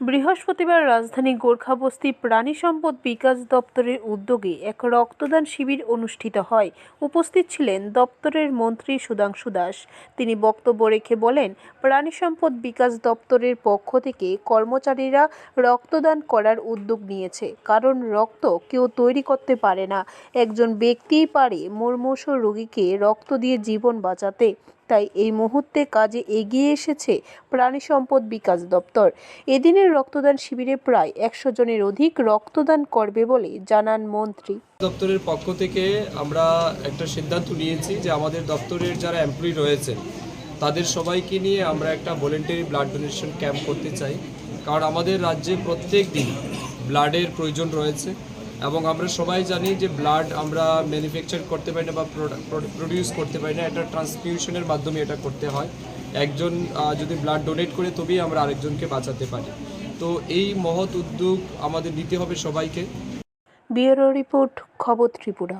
বৃহস্পতিবার রাজধানী গোর্খাবস্তি প্রাণী সম্পদ বিকাশ দপ্তরের উদ্যোগে এক রক্তদান শিবির অনুষ্ঠিত হয়। উপস্থিত ছিলেন দপ্তরের মন্ত্রী সুধাংশু দাস। তিনি বক্তব্য রেখে বলেন, প্রাণী সম্পদ বিকাশ দপ্তরের পক্ষ থেকে কর্মচারীরা রক্তদান করার উদ্যোগ নিয়েছে। কারণ রক্ত কেউ তৈরি করতে পারে না। একজন ব্যক্তিই পারে মুমূর্ষ রোগীকে রক্ত দিয়ে জীবন বাঁচাতে। তাই এই মুহূর্তে কাজে এগিয়ে এসেছে প্রাণী সম্পদ বিকাশ দপ্তর। এদিনের রক্তদান শিবিরে প্রায় একশো জনের অধিক রক্তদান করবে বলে জানান মন্ত্রী। দপ্তরের পক্ষ থেকে আমরা একটা সিদ্ধান্ত নিয়েছি যে আমাদের দপ্তরের যারা এমপ্লয়ি রয়েছেন, তাদের সবাইকে নিয়ে আমরা একটা ভলেন্টারি ব্লাড ডোনেশন ক্যাম্প করতে চাই। কারণ আমাদের রাজ্যে প্রত্যেক দিন ব্লাডের প্রয়োজন রয়েছে। এবং আমরা সবাই জানি যে ব্লাড আমরা ম্যানুফ্যাকচার করতে পারি না বা প্রডিউস করতে পারি না, এটা ট্রান্সফিউশনের মাধ্যমে এটা করতে হয়। একজন যদি ব্লাড ডোনেট করে, তবেই আমরা আরেকজনকে বাঁচাতে পারি। তো এই মহৎ উদ্যোগ আমাদের নিতে হবে সবাইকে। বিউরো রিপোর্ট, খবর ত্রিপুরা।